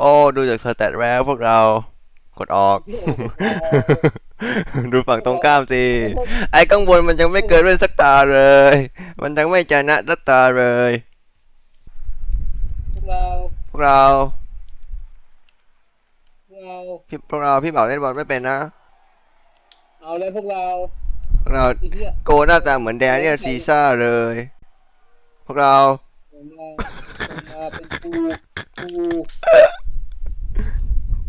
โอ้ ดูจากสแตทแล้วพวกเรา กดออก ดูฝั่งตรงข้ามสิ ไอ้ข้างบนมันยังไม่เกิดเล่นสักตาเลย มันยังไม่ชนะสักตาเลย พวกเราพวกเรา พวกเรา พี่พวกเราพี่บ่าวเล่นบอลไม่เป็นนะ เอาเลยพวกเราพวกเราไอ้เหี้ยโกหน้าตาเหมือนแดเนียลซีซ่าเลย พวกเรา ผมมาผมมาเป็นกูกู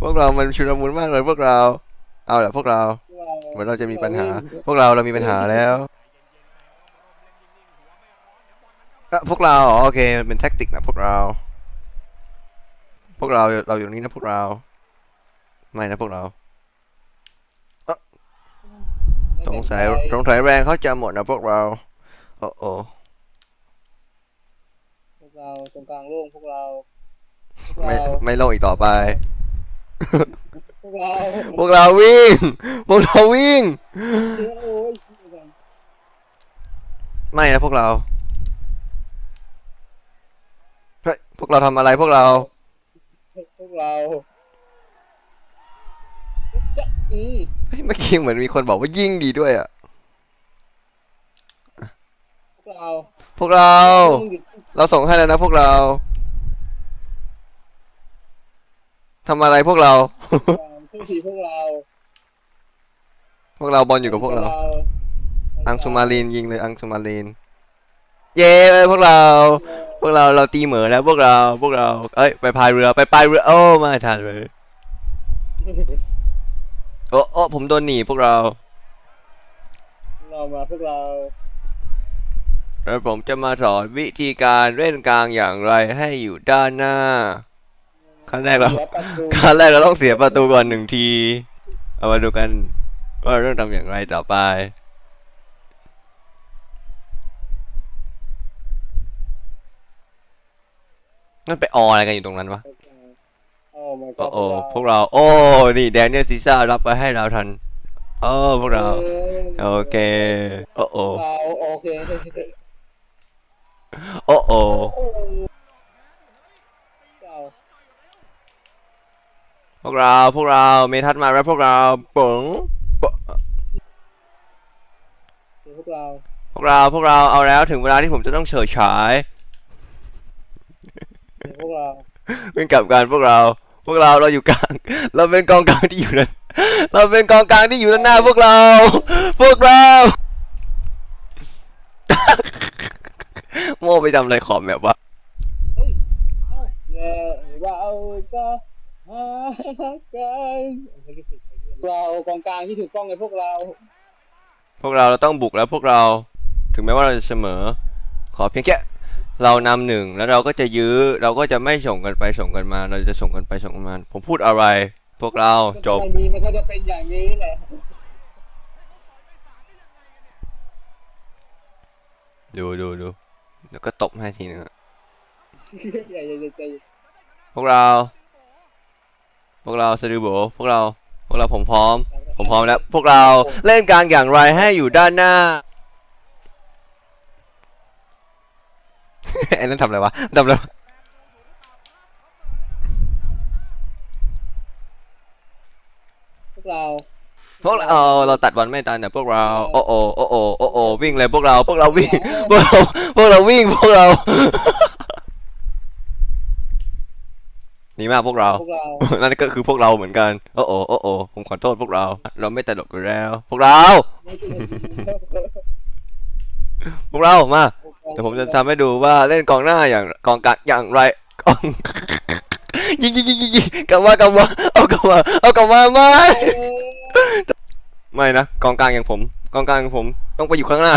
พวกเรามันชุลมุนมากเลยพวกเรา เอาแหละพวกเราพวกเราเหมือนเราจะมีปัญหา พวกเราเรามีปัญหาแล้วอะพวกเราอ๋อโอเคมันเป็นแท็กติกนะพวกเรา พวกเราเราอยู่ตรงนี้นะพวกเรา ไม่นะพวกเราสงสัยสงสัยแรงเขาจะหมดนะพวกเรา โอ้โอ้พวกเราตรงกลางโล่งพวกเราพวกไม่เราไม่ลงอีกต่อไปพ วกเราพวกเราวิ่ง พวกเราวิ่ง โอ้ยไม่นะพวกเรา เฮ้ย พวกเราทำอะไรพวกเรา พวกเราจะอืมเฮ้ย เมื่อกี้เหมือนมีคนบอกว่ายิงดีด้วยอะพวกเรา พวกเรา เราส่งให้แล้วนะพวกเรา ทำอะไรพวกเราทุกทีพวกเราพวกเราบอลอยู่กับพวกเรา อังสุมาลินยิงเลยอังสุมาลินเย้พวกเรา พวกเราเราตีเหมือแล้วพวกเราพวกเรา เอ้ยไปพายเรือไปพายเรือโอ้ไม่ทันเลยโอ้โอ้ผมโดนหนีพวกเรา เรามาพวกเราแล้วผมจะมาสอนวิธีการเล่นกลางอย่างไรให้อยู่ด้านหน้า ขั้นแรกเราเหลือประตูขั้นแรกเราต้องเสียประตูก่อนหนึ่งที เอามาดูกันว่าเราต้องทำอย่างไรต่อไปนั่นไปอออะไรกันอยู่ตรงนั้นวะโอ้ my โอ้ god โอ้พวกเรา โอ้ นี่แดเนียลซีซ่ารับไปให้เราทัน โอ้พวกเรา โอเค โอ้โอ้เราโอเค โอ้โอ้ เรา พวกเราพวกเราเมทัศน์มาแล้วพวกเราปุ๋งปะพวกเราพวกเราพวกเราเอาแล้วถึงเวลาที่ผมจะต้องเฉิดฉายพวกเราเป็นกลับกันพวกเรา พวกเราเราอยู่กลาง เราเป็นกองกลางที่อยู่นั้นเราเป็นกองกลางที่อยู่ด้านหน้าพวกเรา พวกเราโม่ไปทำอะไรขอบแบบวะเฮ้ยเอาแล้วเราก็หากัน เรากองกลางที่ถูกต้องในพวกเรา พวกเราเราต้องบุกแล้วพวกเรา ถึงแม้ว่าเราจะเสมอ ขอเพียงแค่เรานำหนึ่งแล้วเราก็จะยื้อเราก็จะไม่ส่งกันไปส่งกันมา เราจะส่งกันไปส่งกันมา ผมพูดอะไร พวกเราจบมันมีมันก็จะเป็นอย่างนี้แหละดูดูดูแล้วก็ตบให้ทีหนึงอะอย่าอย่าอย่าอย่าพวกเรา พวกเราสตูโบพวกเรา พวกเราผมพร้อม ผมพร้อมแล้ว พวกเราเล่นกลางอย่างไรให้อยู่ด้านหน้า ไอ้นั่นทำอะไรวะทำอะไรวะพวกเราพวกเราเออเราตัดบอลไม่ตันแต่พวกเราโอ้โอโอ้โอโอ้โอวิ่งเลยพวกเรา พวกเราวิ่ง พวกเรา พวกเราวิ่ง พวกเรา นี่มากพวกเรา พวกเรา นั่นก็คือพวกเราเหมือนกัน โอ้โอโอ้โอผมขอโทษพวกเรา เราไม่ตลกอยู่แล้ว พวกเรา พวกเรา มาเดี๋ยวผมจะทำให้ดูว่าเล่นกองหน้าอย่างกองกลางอย่างไรกองยิงยิงยิงยิงยิงกลับมากลับมาเอากลับมาเอากลับมาไม่ไม่นะกองกลางอย่างผม กองกลางอย่างผม ต้องไปอยู่ข้างหน้า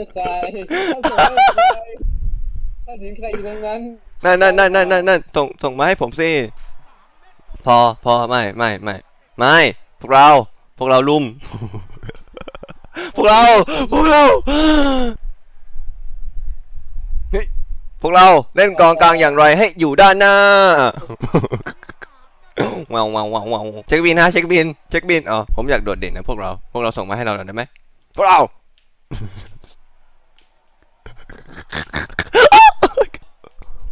ให้ใครถ้าถึงใครอยู่ตรงนั้นนั่นนั่นนั่นนั่นนั่นนั่นส่งส่งมาให้ผมสิพอพอไม่ไม่ไม่ไม่พวกเรา พวกเราลุม พวกเรา พวกเราเฮ้ยพวกเราเล่นกองกลางอย่างไรให้อยู่ด้านหน้า ว้าวว้าวว้าวว้าวเช็คบินฮะเช็คบินเช็คบินอ๋อผมอยากโดดเด่นนะพวกเรา พวกเราส่งมาให้เราหน่อยได้ไหมพวกเรา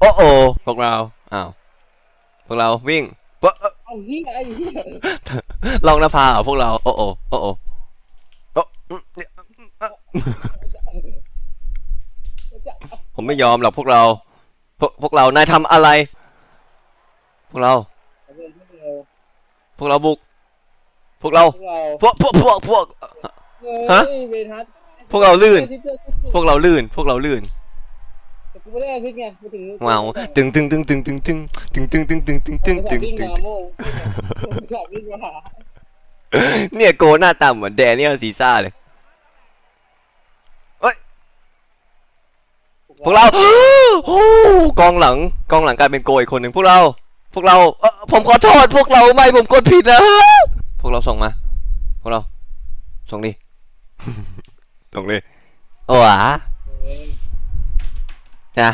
โอ้โอพวกเรา อ้าว พวกเราวิ่งปะเอ้อเอาเฮียไอ้เฮียลองนภาเหรอพวกเรา โอ้โอโอ้โอโอ้อืมเนี่ยจะผมไม่ยอมหรอกพวกเรา พวกพวกเรา นายทำอะไร พวกเรา เอาเรื่องพวกเราพวกเราบุก พวกเรา พวกเราพวกพวกพวกพวกฮะเฮ้ยเวทัส พวกเราลื่นพพวกเราลื่น พวกเราลื่นแต่กูไม่ได้พิษไงกูถึงเมาตึงตึงตึงตึงตึงตึงตึงตึงตึงตึงตึงตึงตึงวิ่งตึงมาโม่ขับวิ่งมาหาเนี่ยโกหน้าตาเหมือนแดเนียลซีซ่าเลยพวกเราโอ้กองหลังกองหลังกลายเป็นโกอีกคนหนึ่งพวกเรา พวกเราเออผมขอโทษพวกเราไม่ผมกดผิดนะพวกเราส่งมา พวกเรา ส่งดิ ตเลยโอ้อะนะ